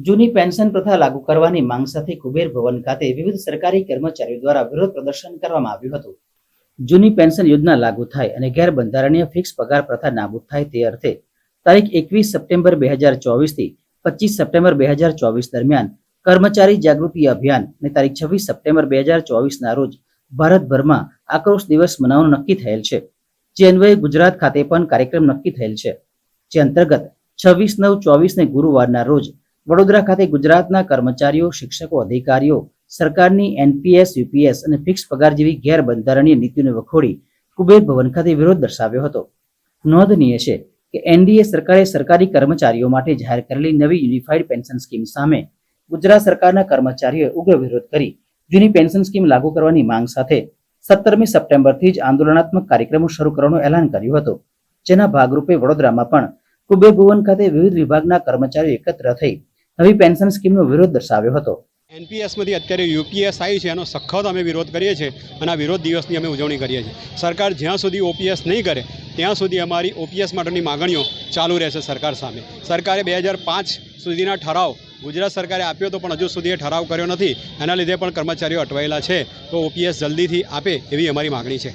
જૂની પેન્શન પ્રથા લાગુ કરવાની માંગ સાથે કુબેર ભવન ખાતે વિવિધ સરકારી કર્મચારીઓ દ્વારા વિરોધ પ્રદર્શન કરવામાં આવ્યું હતું. જૂની પેન્શન યોજના લાગુ થાય અને ગેરબંધારણીય ફિક્સ પગાર પ્રથા નાબૂદ થાય તે અર્થે તારીખ એકવીસ સપ્ટેમ્બર બે હજાર ચોવીસથી પચીસ સપ્ટેમ્બર બે હજાર ચોવીસ દરમિયાન કર્મચારી જાગૃતિ અભિયાન અને તારીખ છવ્વીસ સપ્ટેમ્બર બે હજાર ચોવીસના રોજ ભારતભરમાં આક્રોશ દિવસ મનાવવાનું નક્કી થયેલ છે. જે અન્વયે ગુજરાત ખાતે પણ કાર્યક્રમ નક્કી થયેલ છે. જે અંતર્ગત છવ્વીસ નવ ચોવીસને ગુરુવારના રોજ વડોદરા ખાતે ગુજરાતના કર્મચારીઓ, શિક્ષકો, અધિકારીઓ, સરકારની એનપીએસ, યુપીએસ અને ફિક્સ પગાર જેવી ગેરબંધારણીય નીતિઓને વખોડી કુબેર ભવન ખાતે વિરોધ દર્શાવ્યો હતો. નોંધનીય છે કે એનડીએ સરકારે સરકારી કર્મચારીઓ માટે જાહેર કરેલી નવી યુનિફાઈડ પેન્શન સ્કીમ સામે ગુજરાત સરકારના કર્મચારીઓએ ઉગ્ર વિરોધ કરી જૂની પેન્શન સ્કીમ લાગુ કરવાની માંગ સાથે સત્તરમી સપ્ટેમ્બરથી જ આંદોલનાત્મક કાર્યક્રમો શરૂ કરવાનું એલાન કર્યું હતું. જેના ભાગરૂપે વડોદરામાં પણ કુબેર ભુવન ખાતે વિવિધ વિભાગના કર્મચારીઓ એકત્ર થઈ નવી પેન્શન સ્કીમનો વિરોધ દર્શાવ્યો હતો. એનપીએસમાંથી અત્યારે યુપીએસ આવી છે, એનો સખત અમે વિરોધ કરીએ છીએ અને આ વિરોધ દિવસની અમે ઉજવણી કરીએ છીએ. સરકાર જ્યાં સુધી ઓપીએસ નહીં કરે, ત્યાં સુધી અમારી ઓપીએસ માટેની માગણીઓ ચાલુ રહેશે સરકાર સામે. સરકારે બે હજાર પાંચ સુધીના ઠરાવ ગુજરાત સરકારે આપ્યો હતો પણ હજુ સુધી એ ઠરાવ કર્યો નથી. એના લીધે પણ કર્મચારીઓ અટવાયેલા છે. તો ઓપીએસ જલ્દીથી આપે એવી અમારી માગણી છે.